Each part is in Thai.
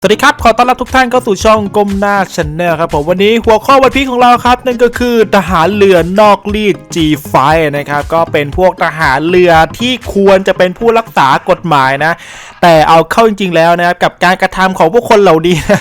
สวัสดีครับ ขอต้อนรับทุกท่านเข้าสู่ช่องก้มหน้าชแนลครับผมวันนี้หัวข้อวันพีของเราครับ นั่นก็คือทหารเรือนอกรีด G5 นะครับ ก็เป็นพวกทหารเรือที่ควรจะเป็นผู้รักษากฎหมายนะ แต่เอาเข้าจริงๆแล้วนะครับกับการกระทำของพวกคนเหล่านี้นะ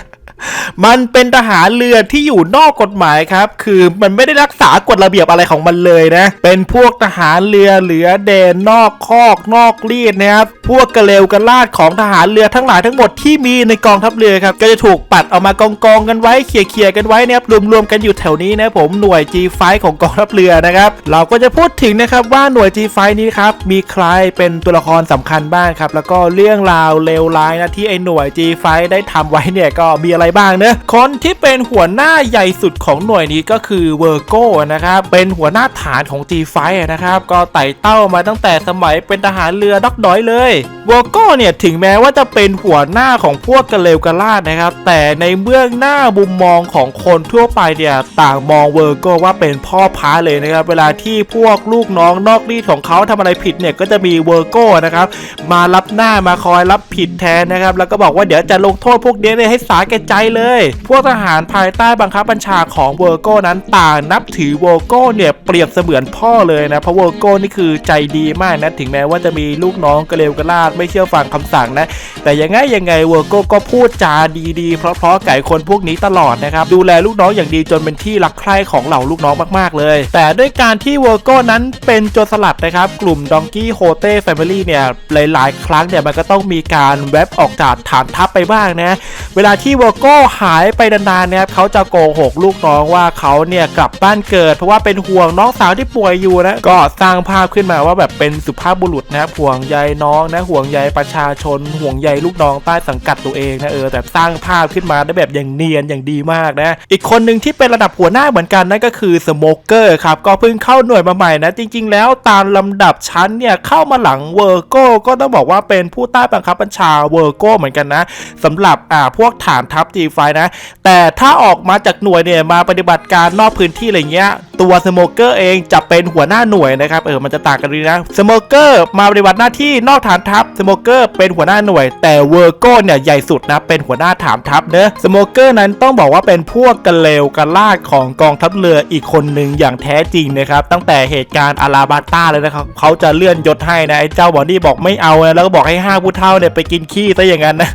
มันเป็นทหารเรือที่อยู่นอกกฎหมายครับ คือมันไม่ได้รักษากฎระเบียบอะไรของมันเลยนะ เป็นพวกทหารเรือเหลือแดนนอกคอกนอกรีดนะครับ พวกกระเลวกระลาดของทหารเรือทั้งหลายทั้งหมดที่มีในกองทัพเรือครับ ก็จะถูกปัดออกมากองกองกันไว้เขี่ยๆกันไว้นะครับรวมๆกันอยู่แถวนี้นะผมหน่วย G5 ของกองทัพเรือนะครับ เราก็จะพูดถึงนะครับว่าหน่วย G5 นี้ครับมีใครเป็นตัวละครสำคัญบ้างครับ แล้วก็เรื่องราวเลวร้ายนะที่ไอ้หน่วย G5 ได้ทำไว้เนี่ยก็มีอะไรบ้างเนะคนที่เป็นหัวหน้าใหญ่สุดของหน่วยนี้ก็คือเวอร์โก้นะครับเป็นหัวหน้าฐานของ G5 นะครับก็ไต่เต้ามาตั้งแต่สมัยเป็นทหารเรือด็อกดอยเลย เวอร์โก้เนี่ยถึงแม้ว่าจะเป็นหัวหน้าของพวกกะเลวกะลาดนะครับ แต่ในเบื้องหน้ามุมมองของคนทั่วไปเนี่ยต่างมองเวอร์โก้ว่าเป็นพ่อพาเลยนะครับ เวลาที่พวกลูกน้องนอกรีดของเขาทำอะไรผิดเนี่ยก็จะมีเวอร์โก้นะครับมารับหน้ามาคอยรับผิดแทนนะครับ แล้วก็บอกว่าเดี๋ยวจะลงโทษพวกเนี้ยให้สาแก่ใจเลย พวกทหารภายใต้บังคับบัญชาของเวอร์โก้นั้นต่างนับถือเวอร์โก้เนี่ยเปรียบเสมือนพ่อเลยนะ เพราะเวอร์โก้นี่คือใจดีมากนะ ถึงแม้ว่าจะมีลูกน้องกระเลวกระลาดไม่เชื่อฟังคำสั่งนะ แต่ยังไงยังไงเวอร์โก้ก็พูดจาดีๆ เพราะๆไก่คนพวกนี้ตลอดนะครับ ดูแลลูกน้องอย่างดีจนเป็นที่รักใคร่ของเหล่าลูกน้องมากๆเลย แต่ด้วยการที่เวอร์โก้นั้นเป็นโจรสลัดนะครับ กลุ่มดองกี้โฮเต้แฟมิลี่เนี่ยหลายๆ ครั้งเนี่ยมันก็ต้องมีการแวบออกจากฐานทัพไปบ้างนะ เวลาที่เวอร์โกก็หายไปนานๆนะครับเขาจะโกหกลูกน้องว่าเขาเนี่ยกลับบ้านเกิด เพราะว่าเป็นห่วงน้องสาวที่ป่วยอยู่นะก็สร้างภาพขึ้นมาว่าแบบเป็นสุภาพบุรุษนะห่วงใยน้องนะห่วงใยประชาชน ห่วงใยลูกน้องใต้สังกัดตัวเองนะเออแต่สร้างภาพขึ้นมาได้แบบอย่างเนียนอย่างดีมากนะ อีกคนหนึ่งที่เป็นระดับหัวหน้าเหมือนกันนั่นก็คือสโมเกอร์ครับก็เพิ่งเข้าหน่วยมาใหม่นะจริง ๆ แล้วตามลำดับชั้นเนี่ยเข้ามาหลังเวอร์โกก็ต้องบอกว่าเป็นผู้ใต้บังคับบัญชาเวอร์โกเหมือนกันนะสำหรับอ่าพวกฐานทัพ G5 นะแต่ถ้าออกมาจากหน่วยเนี่ยมาปฏิบัติการนอกพื้นที่อะไรเงี้ยตัวสโมเกอร์เองจะเป็นหัวหน้าหน่วยนะครับเออมันจะต่างกันดีนะสโมเกอร์มาปฏิบัติหน้าที่นอกฐานทัพสโมเกอร์เป็นหัวหน้าหน่วย แต่เวอร์โก้เนี่ยใหญ่สุดนะเป็นหัวหน้าฐานทัพเนอะสโมเกอร์นั้นต้องบอกว่าเป็นพวกกระเลวกระลาดของกองทัพเรืออีกคนหนึ่งอย่างแท้จริงนะครับตั้งแต่เหตุการณ์อาราบาต้าเลยนะครับเขาจะเลื่อนยศให้นะไอ้เจ้าบอดี้บอกไม่เอานะแล้วก็บอกให้ห้าผู้เท่าเนี่ยไปกินขี้ซะอย่างนั้นนะ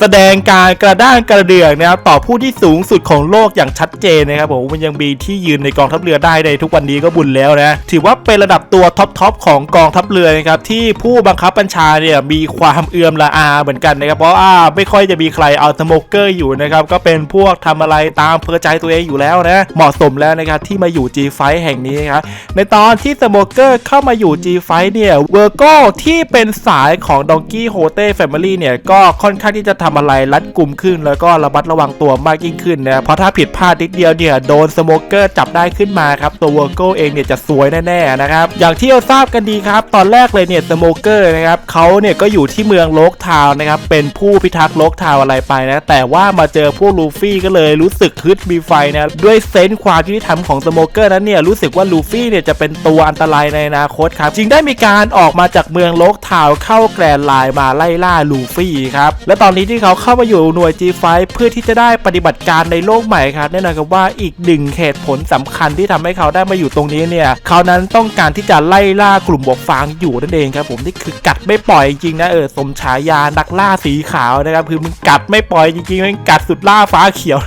แสดงการกระด้างกระเดืองนะครับต่อผู้ที่สูงสุดของโลกอย่างชัดเจนนะครับผมมันยังมีที่ยืนในกองทัพเรือได้ในทุกวันนี้ก็บุญแล้วนะถือว่าเป็นระดับตัวท็อปทอปของกองทัพเรือนะครับที่ผู้บังคับบัญชาเนี่ยมีความเอื่อมละอาเหมือนกันนะครับเพราะอ่าไม่ค่อยจะมีใครเอาสโมเกอร์อยู่นะครับก็เป็นพวกทำอะไรตามเพอใจตัวเองอยู่แล้วนะเหมาะสมแล้วนะครับที่มาอยู่ G5 แห่งนี้ครับในตอนที่สโมเกอร์เข้ามาอยู่ G5 เนี่ยเวอร์โกที่เป็นสายของดองกี้โฮเต้แฟมิลี่เนี่ยก็ค่อนข้างที่จะทำอะไรรัดกลุ่มขึ้น แล้วก็ระมัดระวังตัวมากยิ่งขึ้นนะเพราะถ้าผิดพลาดนิดเดียวเนี่ยโดนสโมเกอร์จับได้ขึ้นมาครับตัวเวอร์โกเองเนี่ยจะซวยแน่ๆนะครับอย่างที่เราทราบกันดีครับ ตอนแรกเลยเนี่ยสโมเกอร์นะครับเขาเนี่ยก็อยู่ที่เมืองโลกทาวนะครับเป็นผู้พิทักษ์โลกทาวอะไรไปนะแต่ว่ามาเจอพวกลูฟี่ก็เลยรู้สึกฮึดมีไฟนะด้วยเซนส์ความยุติธรรมของสโมเกอร์นั้นเนี่ยรู้สึกว่าลูฟี่เนี่ยจะเป็นตัวอันตรายในอนาคตครับจึงได้มีการออกมาจากเมืองโลกทาวเข้าแกรนไลน์มาไล่ล่าลูฟี่ครับและตอนนี้ที่เขาเข้ามาอยู่หน่วย G5 เพื่อที่จะได้ปฏิบัติการในโลกใหม่ครับแน่นอนครับว่าอีกหนึ่งเหตุผลสำคัญที่ทำให้เขาได้มาอยู่ตรงนี้เนี่ยเขานั้นต้องการที่จะไล่ล่ากลุ่มบวกฟางอยู่นั่นเองครับผมนี่คือกัดไม่ปล่อยจริงนะเออสมฉายานักล่าสีขาวนะครับคือมึงกัดไม่ปล่อยจริงๆมึงกัดสุดล่าฟ้าเขียว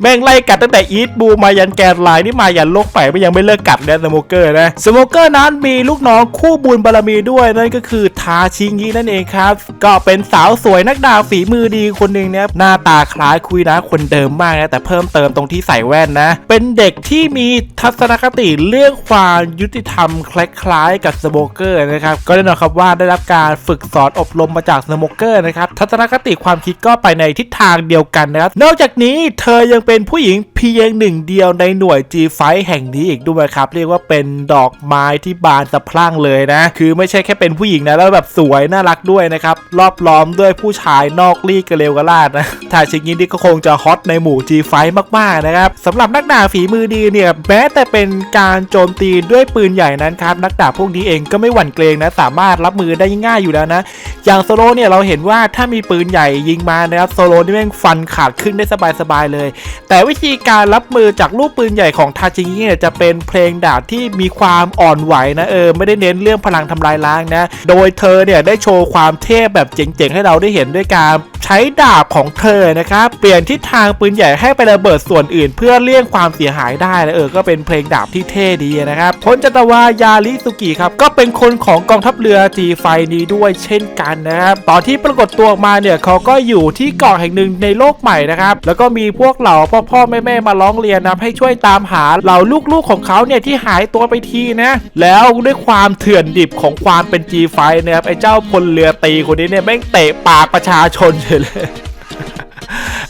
แม่งไล่กัดตั้งแต่อีทบูมายันแกนไลน์นี่มายันโลกใหม่ไม่ยังไม่เลิกกัดนสโมเกอร์นะสโมเกอร์นั้นมีลูกน้องคู่บุญบารมีด้วยนั่นก็คือทาชิงินั่นเองครับ ก็เป็นสาวสวยนักดาบฝีมือดีคนหนึ่งเนะครับหน้าตาคล้ายคุยนะคนเดิมมากนะแต่เพิ่มเติมตรงที่ใส่แว่นนะ เป็นเด็กที่มีทัศนคติเรื่องความยุติธรรมคล้ายๆกับสโมเกอร์นะครับก็แน่นอนครับว่าได้รับการฝึกสอนอบรมมาจากสโมเกอร์นะครับทัศนคติความคิดก็ไปในทิศทางเดียวกันนะครับนอกจากนี้เธอยังเป็นผู้หญิง พียงหนึ่งเดียวในหน่วย G5 แห่งนี้อีกด้วยครับ เรียกว่าเป็นดอกไม้ที่บานสะพรั่งเลยนะ คือไม่ใช่แค่เป็นผู้หญิงนะ แล้วแบบสวยน่ารักด้วยนะครับ รอบล้อมด้วยผู้ชายนอกรีกกระเลวกระลาดนะถ้าชิงนี้นี่ก็คงจะฮอตในหมู่ G5 มากๆนะครับสำหรับนักดาบฝีมือดีเนี่ยแม้แต่เป็นการโจมตีด้วยปืนใหญ่นั้นครับนักดาบพวกนี้เองก็ไม่หวั่นเกรงนะ สามารถรับมือได้ง่ายอยู่แล้วนะ อย่างโซโลเนี่ยเราเห็นว่าถ้ามีปืนใหญ่ยิงมานะครับโซโลนี่แม่งฟันขาดขึ้นได้สบายๆเลย แต่วิธีการรับมือจากลูกปืนใหญ่ของทาจิงิเนี่ยจะเป็นเพลงดาบที่มีความอ่อนไหวนะเออไม่ได้เน้นเรื่องพลังทำลายล้างนะ โดยเธอเนี่ยได้โชว์ความเทพแบบเจ๋งๆ ให้เราได้เห็นด้วยการ ใช้ดาบของเธอนะครับเปลี่ยนทิศทางปืนใหญ่ให้ไประเบิดส่วนอื่น เพื่อเลี่ยงความเสียหายได้นะเออก็เป็นเพลงดาบที่เท่ดีนะครับพลจัตวายาริสุกิครับก็เป็นคนของกองทัพเรือจีไฟนี้ด้วยเช่นกันนะครับตอนที่ปรากฏตัวออกมาเนี่ยเขาก็อยู่ที่เกาะแห่งหนึ่งในโลกใหม่นะครับแล้วก็มีพวกเหล่าพ่อพ่อแม่แม่มาร้องเรียนนะให้ช่วยตามหาเหล่าลูกๆของเขาเนี่ยที่หายตัวไปทีนะแล้วด้วยความเถื่อนดิบของความเป็น G5 นะครับไอ้เจ้าพลเรือตีคนนี้เนี่ยแม่งเตะปากประชาชนเฉยเลย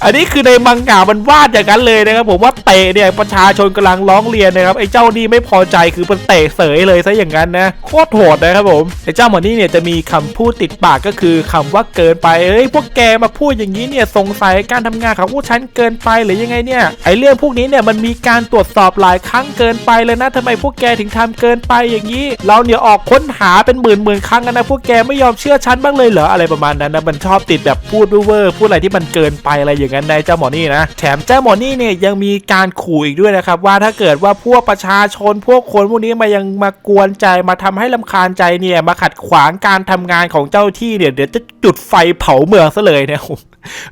อันนี้คือในมังงะมันวาดอย่างนั้นเลยนะครับผมว่าเตะเนี่ยประชาชนกำลังร้องเรียนนะครับไอ้เจ้านี่ไม่พอใจคือมันเตะเสยเลยซะอย่างนั้นนะโคตรโหดนะครับผมไอ้เจ้าหมอนี่เนี่ยจะมีคำพูดติดปากก็คือคำว่าเกินไปเอ้ยพวกแกมาพูดอย่างนี้เนี่ยสงสัยการทำงานของพวกฉันเกินไปหรือยังไงเนี่ยไอ้เรื่องพวกนี้เนี่ยมันมีการตรวจสอบหลายครั้งเกินไปเลยนะทำไมพวกแกถึงทำเกินไปอย่างนี้ เราเนี่ยออกค้นหาเป็นหมื่นหมื่นๆครั้งกันนะพวกแกไม่ยอมเชื่อฉันบ้างเลยเหรออะไรประมาณนั้นนะมันชอบติดแบบพูดเวอร์พูดอะไรที่มันเกินไปอะไรอย่างางนั้นในเจ้าหมอนี่นะ แถมเจ้าหมอนี่เนี่ยยังมีการขู่อีกด้วยนะครับ ว่าถ้าเกิดว่าพวกประชาชนพวกคนพวกนี้มายังมากวนใจมาทำให้ลำคาญใจเนี่ยมาขัดขวางการทำงานของเจ้าที่เนี่ยเดี๋ยวจะจุดไฟเผาเมืองซะเลยเนี่ย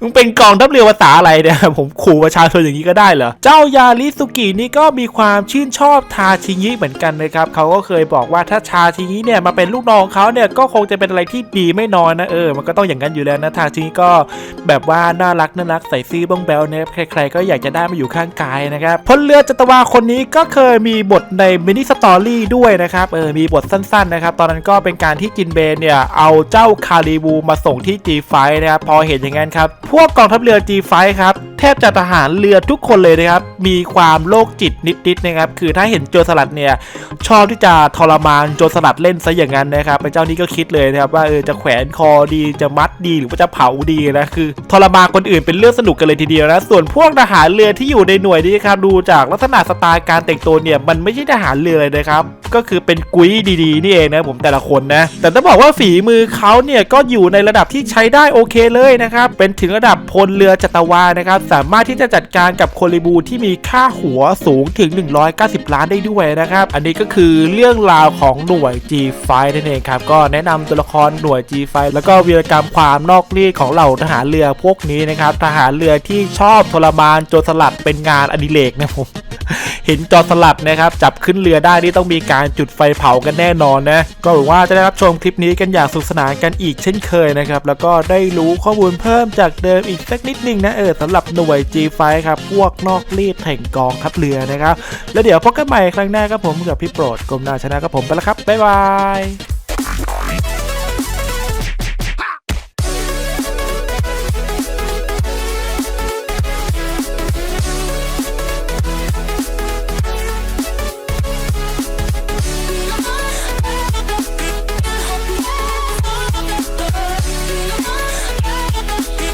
มึงเป็นกองทัพเรือภาษาอะไรเนี่ยผมขู่ประชาชนอย่างนี้ก็ได้เหรอ เจ้ายาริสุกินี่ก็มีความชื่นชอบทาชิงิเหมือนกันนะครับเขาก็เคยบอกว่าถ้าชาชิงิเนี่ยมาเป็นลูกน้องเขาเนี่ยก็คงจะเป็นอะไรที่ดีไม่น้อยนะเออมันก็ต้องอย่างนั้นอยู่แล้วนะทาชิงิก็แบบว่าน่ารักน่ารักใส่ซื่อบ้องแบลเนี่ยใครๆก็อยากจะได้มาอยู่ข้างกายนะครับพลเรือจัตวาคนนี้ก็เคยมีบทในมินิสตอรี่ด้วยนะครับเออมีบทสั้นๆนะครับตอนนั้นก็เป็นการที่จินเบนเนี่ยเอาเจ้าคาริบูมาส่งที่ G5 นะครับพอเห็นอย่างนั้นครับพวกกองทัพเรือ G5 ครับ ทบจะทหารเรือทุกคนเลยนะครับ มีความโรคจิตนิดๆนะครับ คือถ้าเห็นโจรสลัดเนี่ย ชอบที่จะทรมานโจรสลัดเล่นซะอย่างนั้นนะครับเจ้านี่ก็คิดเลยนะครับว่าเออจะแขวนคอดีจะมัดดีหรือว่าจะเผาดีนะคือทรมานคนอื่นเป็นเรื่องสนุกกันเลยทีเดียวนะส่วนพวกทหารเรือที่อยู่ในหน่วยนี้ครับดูจากลักษณะสไตล์การแต่งตัวเนี่ยมันไม่ใช่ทหารเรือเลยนะครับก็คือเป็นกุ้ยดีๆนี่เองนะผมแต่ละคนนะแต่ต้องบอกว่าฝีมือเขาเนี่ยก็อยู่ในระดับที่ใช้ได้โอเคเลยนะครับเป็นถึงระดับพลเรือจัตวานะครับสามารถที่จะจัดการกับโคลิบูที่มีค่าหัวสูงถึง 190 ล้านได้ด้วยนะครับ อันนี้ก็คือเรื่องราวของหน่วย G5 นั่นเองครับ ก็แนะนำตัวละครหน่วย G5 แล้วก็วีรกรรมความนอกรีดของเหล่าทหารเรือพวกนี้นะครับ ทหารเรือที่ชอบทรมานโจรสลัดเป็นงานอดิเรกนะผม ห็นจอสลัดนะครับจับขึ้นเรือได้นี่ต้องมีการจุดไฟเผากันแน่นอนนะก็หวังว่าจะได้รับชมคลิปนี้กันอย่างสนุกสนานกันอีกเช่นเคยนะครับแล้วก็ได้รู้ข้อมูลเพิ่มจากเดิมอีกสักนิดนึงนะเออสำหรับหน่วย G5 ครับพวกนอกรีดแห่งกองทัพเรือนะครับแล้วเดี๋ยวพบกันใหม่ครั้งหน้าครับผมกับพี่โปรดกรมนาชนะครับผมไปแล้วครับบ๊ายบาย